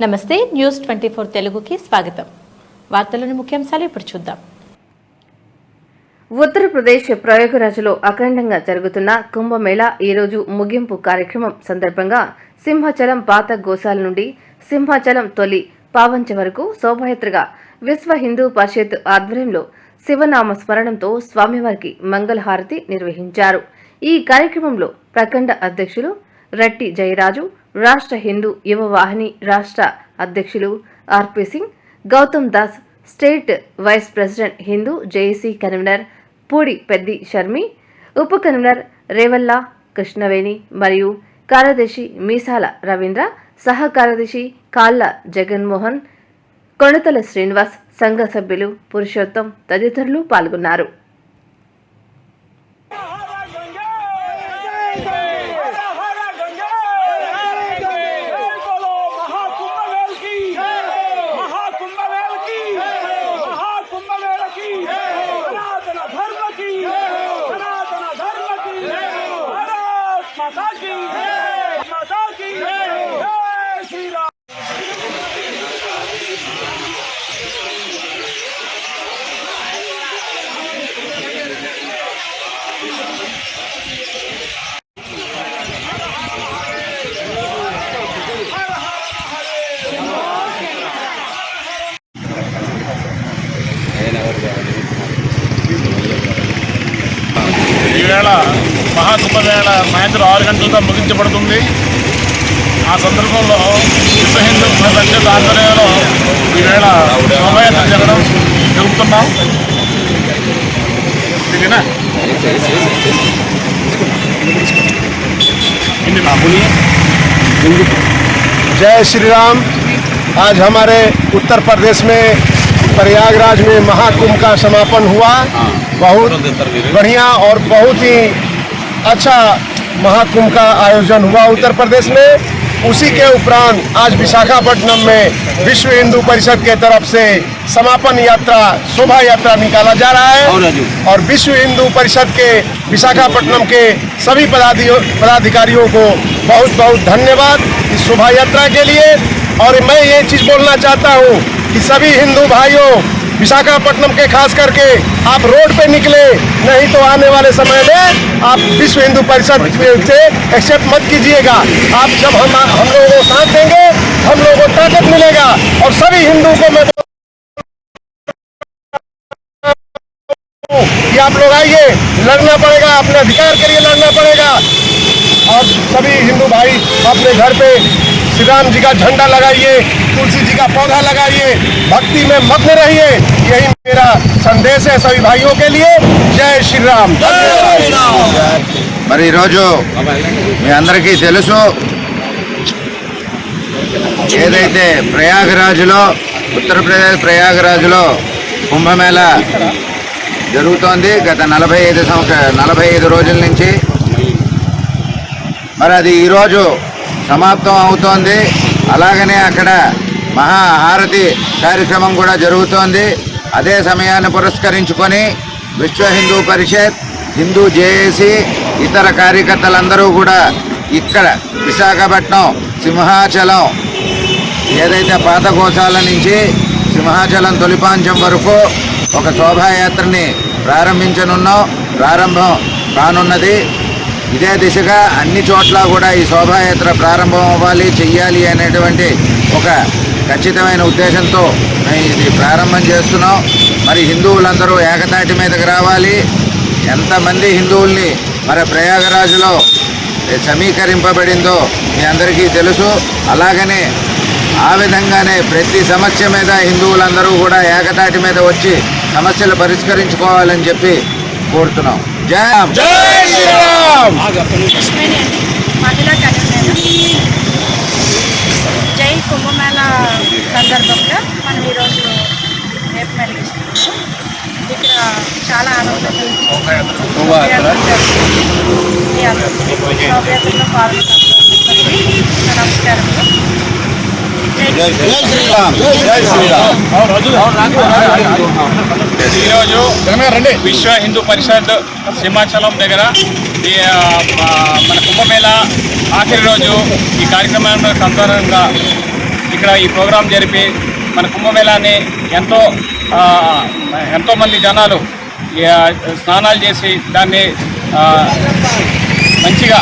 నమస్తే news twenty four తెలుగుకి స్వాగతం. వార్తలను ముఖ్యాంశాలు ఇప్పుడు చూద్దాం. ఉత్తరప్రదేశ్ ప్రయోగరాజులో అఖండంగా జరుగుతున్న కుంభమేళా ఈరోజు ముగింపు కార్యక్రమం సందర్భంగా సింహాచలం పాత గోశాల నుండి సింహాచలం తొలి పావంచ వరకు శోభాయాత్రగా విశ్వ హిందూ పరిషత్ ఆధ్వర్యంలో శివనామ స్మరణంతో స్వామివారికి మంగళహారతి నిర్వహించారు. ఈ కార్యక్రమంలో ప్రఖండ అధ్యక్షులు రట్టి జయరాజు రాష్ట్ర హిందూ యువ వాహిని రాష్ట్ర అధ్యక్షులు R P Singh Gautam Das state vice president Hindu JAC convenor Pudi Peddi Sharmi ఉప కన్వీనర్ రేవల్లా కృష్ణవేణి మరియు కార్యదర్శి మీసాల రవీంద్ర సహ కార్యదర్శి కాళ్ళ జగన్మోహన్ కొణతల శ్రీనివాస్ సంఘ సభ్యులు పురుషోత్తం తదితరులు పాల్గొన్నారు. Rodagem! మహాకుంభమేళ సాయంత్రం ఆరు గంటలతో ముగించబడుతుంది ఆ సందర్భంలో విశ్వ హిందూ పరిషత్ ఆధ్వర్యంలో ఈవేళ శోభయాత్ర జరగడం జరుపుతున్నాం ఇదేనా? హిందీ నా बोलिए जय श्री राम आज हमारे उत्तर प्रदेश में प्रयागराज में महाकुंभ का समापन हुआ बहुत बढ़िया और बहुत ही अच्छा महाकुंभ का आयोजन हुआ उत्तर प्रदेश में। उसी के उपरांत आज विशाखापट्टनम में विश्व हिंदू परिषद के तरफ़ से समापन यात्रा शोभा यात्रा निकाला जा रहा है। और विश्व हिंदू परिषद के विशाखापट्टनम के सभी पदाधिकारियों को बहुत बहुत धन्यवाद इस शोभा यात्रा के लिए। और मैं ये चीज़ बोलना चाहता हूँ कि सभी हिंदू भाइयों विशाखापट्टनम के खास करके आप रोड पे निकले, नहीं तो आने वाले समय में आप विश्व हिंदू परिषद से एक्सेप्ट मत कीजिएगा। आप जब हम हम लोगों को साथ देंगे, हम लोगों को ताकत मिलेगा और सभी हिंदू को मैं कि आप लोग आइए, लड़ना पड़ेगा, अपने अधिकार के लिए लड़ना पड़ेगा। और सभी हिंदू भाई अपने घर पे श्री राम जी का झंडा लगाइए तुलसी जी का पौधा लगाइए भक्ति में मग्न रहिए यही मेरा संदेश है सभी भाइयों के लिए जय श्री राम మరి ఈరోజు మీ అందరికీ తెలుసు ఏదైతే ప్రయాగరాజులో ఉత్తరప్రదేశ్ ప్రయాగరాజులో కుంభమేళ జరుగుతోంది గత నలభై ఐదు సంవత్సర నలభై ఐదు రోజుల నుంచి మరి అది ఈరోజు సమాప్తం అవుతోంది. అలాగనే అక్కడ మహాహారతి కార్యక్రమం కూడా జరుగుతోంది. అదే సమయాన్ని పురస్కరించుకొని విశ్వ హిందూ పరిషత్ హిందూ జేఏసీ ఇతర కార్యకర్తలందరూ కూడా ఇక్కడ విశాఖపట్నం సింహాచలం ఏదైతే పాత గోశాల నుంచి సింహాచలం తొలిపాంచం వరకు ఒక శోభాయాత్రని ప్రారంభించనున్నాం. ప్రారంభం కానున్నది ఇదే దిశగా అన్ని చోట్ల కూడా ఈ శోభాయాత్ర ప్రారంభం అవ్వాలి చెయ్యాలి అనేటువంటి ఒక ఖచ్చితమైన ఉద్దేశంతో మేము ఇది ప్రారంభం చేస్తున్నాం. మరి హిందువులందరూ ఏకతాటి మీదకి రావాలి. ఎంతమంది హిందువుల్ని మరి ప్రయాగరాజులో సమీకరింపబడిందో మీ అందరికీ తెలుసు. అలాగనే ఆ విధంగానే ప్రతి సమస్య మీద హిందువులందరూ కూడా ఏకతాటి మీద వచ్చి సమస్యలు పరిష్కరించుకోవాలని చెప్పి కోరుతున్నాం. జయ శ్రీరామ్! మండల కరీంనగర్ జైన్ కుంభమేళ సందర్భంగా మనం ఈరోజు రేపు ఇక్కడ చాలా ఆనందంగా మీ అందరికీ జై శ్రీరామ్. జై శ్రీరామ్. ఈరోజు విశ్వ హిందూ పరిషత్ సింహాచలం దగ్గర ఈ, మన కుంభమేళ ఆఖరి రోజు ఈ కార్యక్రమం సందర్భంగా ఇక్కడ ఈ ప్రోగ్రాం జరిపి మన కుంభమేళాన్ని ఎంతో ఆ, ఎంతో మంది జనాలు స్నానాలు చేసి దాన్ని మంచిగా